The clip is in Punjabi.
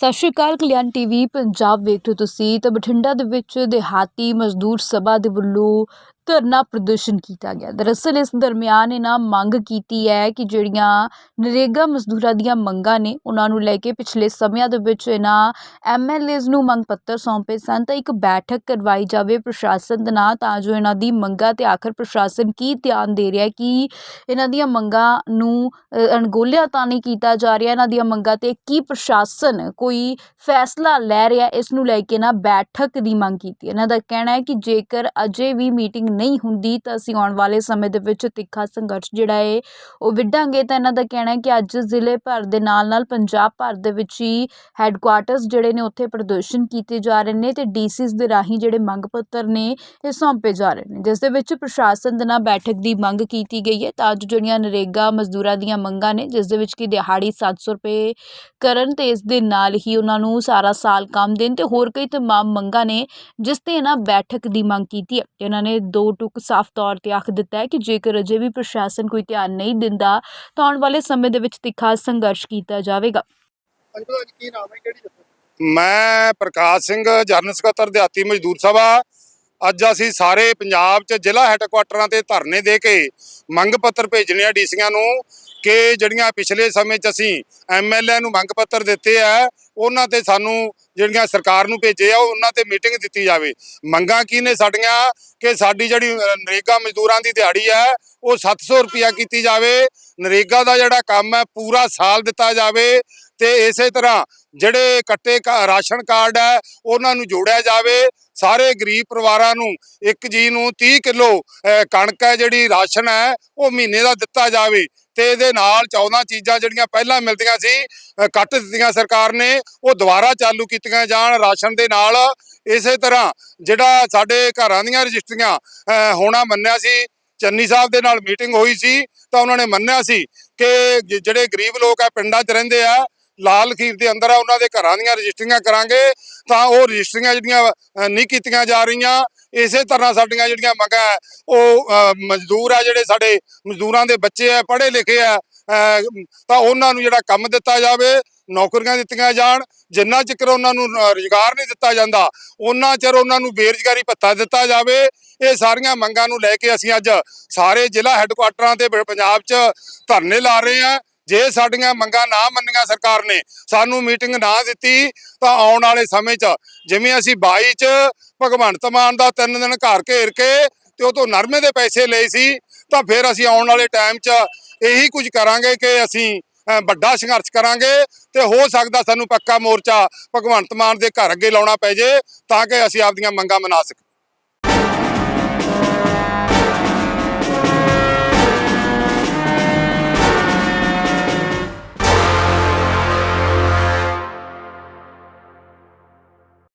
ਸਤਿ ਸ਼੍ਰੀ ਅਕਾਲ ਕਲਿਆਣ ਟੀਵੀ, ਪੰਜਾਬ ਵੇਖ ਰਹੇ ਹੋ ਤੁਸੀਂ ਤਾਂ ਬਠਿੰਡਾ ਦੇ ਵਿੱਚ ਦਿਹਾਤੀ ਮਜ਼ਦੂਰ ਸਭਾ ਦੇ ਵੱਲੋਂ ਧਰਨਾ ਪ੍ਰਦਰਸ਼ਨ ਕੀਤਾ ਗਿਆ। ਦਰਅਸਲ ਇਸ ਦਰਮਿਆਨ ਇਹਨਾਂ ਮੰਗ ਕੀਤੀ ਹੈ ਕਿ ਜਿਹੜੀਆਂ ਨਰੇਗਾ ਮਜ਼ਦੂਰਾਂ ਦੀਆਂ ਮੰਗਾਂ ਨੇ, ਉਹਨਾਂ ਨੂੰ ਲੈ ਕੇ ਪਿਛਲੇ ਸਮਿਆਂ ਦੇ ਵਿੱਚ ਇਹਨਾਂ ਐਮਐਲਏਜ਼ ਨੂੰ ਮੰਗ ਪੱਤਰ ਸੌਂਪੇ ਸਨ। ਤਾਂ ਇੱਕ ਬੈਠਕ ਕਰਵਾਈ ਜਾਵੇ ਪ੍ਰਸ਼ਾਸਨ ਦੇ ਨਾਲ ਤਾਂ ਜੋ ਇਹਨਾਂ ਦੀ ਮੰਗਾਂ ਤੇ ਆਖਰ ਪ੍ਰਸ਼ਾਸਨ ਕੀ ਧਿਆਨ ਦੇ ਰਿਹਾ ਕਿ ਇਹਨਾਂ ਦੀਆਂ ਮੰਗਾਂ ਨੂੰ ਅਣਗੋਲਿਆ ਤਾਂ ਨਹੀਂ ਕੀਤਾ ਜਾ ਰਿਹਾ। ਇਹਨਾਂ ਦੀਆਂ ਮੰਗਾਂ ਤੇ ਕੀ ਪ੍ਰਸ਼ਾਸਨ ਕੋਈ ਫੈਸਲਾ ਲੈ ਰਿਹਾ, ਇਸ ਨੂੰ ਲੈ ਕੇ ਨਾ ਬੈਠਕ ਦੀ ਮੰਗ ਕੀਤੀ। ਇਹਨਾਂ ਦਾ ਕਹਿਣਾ ਹੈ ਕਿ ਜੇਕਰ ਅਜੇ ਵੀ ਮੀਟਿੰਗ ਨਹੀਂ ਹੁੰਦੀ, ਤਾਂ ਅਸੀਂ ਆਉਣ ਵਾਲੇ ਸਮੇਂ ਦੇ ਵਿੱਚ ਤਿੱਖਾ ਸੰਘਰਸ਼ ਜਿਹੜਾ ਹੈ ਉਹ ਵਿੱਢਾਂਗੇ। ਤਾਂ ਇਹਨਾਂ ਦਾ ਕਹਿਣਾ ਹੈ ਕਿ ਅੱਜ ਜ਼ਿਲ੍ਹੇ ਭਰ ਦੇ ਨਾਲ ਨਾਲ ਪੰਜਾਬ ਭਰ ਦੇ ਵਿੱਚ ਹੀ ਹੈੱਡਕੁਆਰਟਰਸ ਜਿਹੜੇ ਨੇ, ਉੱਥੇ ਪ੍ਰਦਰਸ਼ਨ ਕੀਤੇ ਜਾ ਰਹੇ ਨੇ ਤੇ ਡੀਸੀਸ ਦੇ ਰਾਹੀਂ ਜਿਹੜੇ ਮੰਗ ਪੱਤਰ ਨੇ, ਇਹ ਸੌਂਪੇ ਜਾ ਰਹੇ ਨੇ। ਜਿਸ ਦੇ ਵਿੱਚ ਪ੍ਰਸ਼ਾਸਨ ਦੇ ਨਾਲ ਬੈਠਕ ਦੀ ਮੰਗ ਕੀਤੀ ਗਈ ਹੈ। ਤਾਂ ਅੱਜ ਜਿਹੜੀਆਂ ਨਰੇਗਾ ਮਜ਼ਦੂਰਾਂ ਦੀਆਂ ਮੰਗਾਂ ਨੇ, ਜਿਸ ਦੇ ਵਿੱਚ ਕਿ ਦਿਹਾੜੀ 700 ਰੁਪਏ ਕਰਨ ਤੇ ਇਸ ਦੇ ਨਾਲ ਹੀ ਉਹਨਾਂ ਨੂੰ ਸਾਰਾ ਸਾਲ ਕੰਮ ਦੇਣ ਤੇ ਹੋਰ ਕਈ ਤਮਾਮ ਮੰਗਾਂ ਨੇ, ਜਿਸ ਤੇ ਇਹਨਾਂ ਬੈਠਕ ਦੀ ਮੰਗ ਕੀਤੀ ਹੈ। ਇਹਨਾਂ ਨੇ ਦੋ ਟੁਕ ਸਾਫ਼ ਤੌਰ ਤੇ ਆਖ ਦਿੱਤਾ ਹੈ ਕਿ ਜੇਕਰ ਅਜੇ ਵੀ ਪ੍ਰਸ਼ਾਸਨ ਕੋਈ ਧਿਆਨ ਨਹੀਂ ਦਿੰਦਾ, ਤਾਂ ਆਉਣ ਵਾਲੇ ਸਮੇਂ ਦੇ ਵਿੱਚ ਤਿੱਖਾ ਸੰਘਰਸ਼ ਕੀਤਾ ਜਾਵੇਗਾ। ਅੰਕਲ, ਅੱਜ ਕੀ ਨਾਮ ਹੈ, ਕਿਹੜੀ ਜਗ੍ਹਾ? ਮੈਂ ਪ੍ਰਕਾਸ਼ ਸਿੰਘ, ਜਨਰਲ ਸਕੱਤਰ, ਦਿਹਾਤੀ ਮਜ਼ਦੂਰ ਸਭਾ। ਅੱਜ ਅਸੀਂ ਸਾਰੇ ਪੰਜਾਬ 'ਚ ਜ਼ਿਲ੍ਹਾ ਹੈੱਡਕੁਆਟਰਾਂ ਤੇ ਧਰਨੇ ਦੇ ਕੇ ਮੰਗ ਪੱਤਰ ਭੇਜਣੇ ਆ ਡੀਸੀਆਂ ਨੂੰ ਕਿ ਜਿਹੜੀਆਂ ਪਿਛਲੇ ਸਮੇਂ 'ਚ ਅਸੀਂ ਐਮਐਲਏ ਨੂੰ ਮੰਗ ਪੱਤਰ ਦਿੱਤੇ ਆ, ਉਹਨਾਂ ਤੇ ਸਾਨੂੰ ਜਿਹੜੀਆਂ ਸਰਕਾਰ ਨੂੰ ਭੇਜੇ ਆ ਉਹਨਾਂ ਤੇ ਮੀਟਿੰਗ ਦਿੱਤੀ ਜਾਵੇ। ਮੰਗਾਂ ਕੀ ਨੇ ਸਾਡੀਆਂ? ਕਿ ਸਾਡੀ ਜਿਹੜੀ ਨਰੇਗਾ ਮਜ਼ਦੂਰਾਂ ਦੀ ਦਿਹਾੜੀ ਹੈ, ਉਹ 700 ਰੁਪਿਆ ਕੀਤੀ ਜਾਵੇ। ਨਰੇਗਾ ਦਾ ਜਿਹੜਾ ਕੰਮ ਹੈ, ਪੂਰਾ ਸਾਲ ਦਿੱਤਾ ਜਾਵੇ ਤੇ ਇਸੇ ਤਰ੍ਹਾਂ ਜਿਹੜੇ ਕੱਟੇ ਕਾ- ਰਾਸ਼ਨ ਕਾਰਡ ਹੈ, ਉਹਨਾਂ ਨੂੰ ਜੋੜਿਆ ਜਾਵੇ। ਸਾਰੇ ਗਰੀਬ ਪਰਿਵਾਰਾਂ ਨੂੰ ਇੱਕ ਜੀ ਨੂੰ 30 ਕਿਲੋ ਕਣਕ ਹੈ ਜਿਹੜੀ ਰਾਸ਼ਨ ਹੈ, ਉਹ ਮਹੀਨੇ ਦਾ ਦਿੱਤਾ ਜਾਵੇ। ਤੇ ਇਹਦੇ ਨਾਲ 14 ਚੀਜ਼ਾਂ ਜਿਹੜੀਆਂ ਪਹਿਲਾਂ ਮਿਲਦੀਆਂ ਸੀ ਕੱਟ ਦਿੱਤੀਆਂ ਸਰਕਾਰ ਨੇ, ਉਹ ਦੁਬਾਰਾ ਚਾਲੂ ਕੀਤੀਆਂ ਜਾਣ ਰਾਸ਼ਨ ਦੇ ਨਾਲ ਇਸੇ ਤਰ੍ਹਾਂ ਜਿਹੜਾ ਸਾਡੇ ਘਰਾਂ ਦੀਆਂ ਰਜਿਸਟਰੀਆਂ ਹੋਣਾ ਮੰਨਿਆ ਸੀ, ਚੰਨੀ ਸਾਹਿਬ ਦੇ ਨਾਲ ਮੀਟਿੰਗ ਹੋਈ ਸੀ ਤਾਂ ਉਹਨਾਂ ਨੇ ਮੰਨਿਆ ਸੀ ਕਿ ਜਿਹੜੇ ਗਰੀਬ ਲੋਕ ਆ, ਪਿੰਡਾਂ 'ਚ ਰਹਿੰਦੇ ਆ ਲਾਲ ਖੀਰ ਦੇ ਅੰਦਰ ਆ ਉਹਨਾਂ ਦੇ ਘਰਾਂ ਦੀਆਂ ਰਜਿਸਟਰੀਆਂ ਕਰਾਂਗੇ ਤਾਂ ਉਹ ਰਜਿਸਟਰੀਆਂ ਜਿਹੜੀਆਂ ਨਹੀਂ ਕੀਤੀਆਂ ਜਾ ਰਹੀਆਂ। ਇਸੇ ਤਰ੍ਹਾਂ ਸਾਡੀਆਂ ਜਿਹੜੀਆਂ ਮੰਗਾਂ ਹੈ, ਉਹ ਮਜ਼ਦੂਰ ਆ ਜਿਹੜੇ ਸਾਡੇ ਮਜ਼ਦੂਰਾਂ ਦੇ ਬੱਚੇ ਆ ਪੜ੍ਹੇ ਲਿਖੇ ਆ ਤਾਂ ਉਹਨਾਂ ਨੂੰ ਜਿਹੜਾ ਕੰਮ ਦਿੱਤਾ ਜਾਵੇ ਨੌਕਰੀਆਂ ਦਿੱਤੀਆਂ ਜਾਣ ਜਿੰਨਾ ਚਿਰ ਉਹਨਾਂ ਨੂੰ ਅ, ਰੁਜ਼ਗਾਰ ਨਹੀਂ ਦਿੱਤਾ ਜਾਂਦਾ ਉਹਨਾਂ ਚਿਰ ਉਹਨਾਂ ਨੂੰ ਬੇਰੁਜ਼ਗਾਰੀ ਭੱਤਾ ਦਿੱਤਾ ਜਾਵੇ। ਇਹ ਸਾਰੀਆਂ ਮੰਗਾਂ ਨੂੰ ਲੈ ਕੇ ਅਸੀਂ ਅੱਜ ਸਾਰੇ ਜ਼ਿਲ੍ਹਾ ਹੈੱਡਕੁਆਟਰਾਂ ਤੇ ਪੰਜਾਬ 'ਚ ਧਰਨੇ ਲਾ ਰਹੇ ਹਾਂ। ਜੇ ਸਾਡੀਆਂ ਮੰਗਾਂ ਨਾ ਮੰਨੀਆਂ ਸਰਕਾਰ ਨੇ, ਸਾਨੂੰ ਮੀਟਿੰਗ ਨਾ ਦਿੱਤੀ, ਤਾਂ ਆਉਣ ਵਾਲੇ ਸਮੇਂ 'ਚ ਜਿਵੇਂ ਅਸੀਂ 22 'ਚ ਭਗਵੰਤ ਮਾਨ ਦਾ ਤਿੰਨ ਦਿਨ ਘਰ ਘੇਰ ਕੇ ਤੇ ਉਹ ਤੋਂ ਨਰਮੇ ਦੇ ਪੈਸੇ ਲਏ ਸੀ, ਤਾਂ ਫਿਰ ਅਸੀਂ ਆਉਣ ਵਾਲੇ ਟਾਈਮ 'ਚ ਇਹੀ ਕੁਝ ਕਰਾਂਗੇ ਕਿ ਅਸੀਂ ਵੱਡਾ ਸੰਘਰਸ਼ ਕਰਾਂਗੇ ਤੇ ਹੋ ਸਕਦਾ ਸਾਨੂੰ ਪੱਕਾ ਮੋਰਚਾ ਭਗਵੰਤ ਮਾਨ ਦੇ ਘਰ ਅੱਗੇ ਲਾਉਣਾ ਪੈ ਜੇ, ਤਾਂ ਕਿ ਅਸੀਂ ਆਪਦੀਆਂ ਮੰਗਾਂ ਮਨਾ ਸਕੀਏ।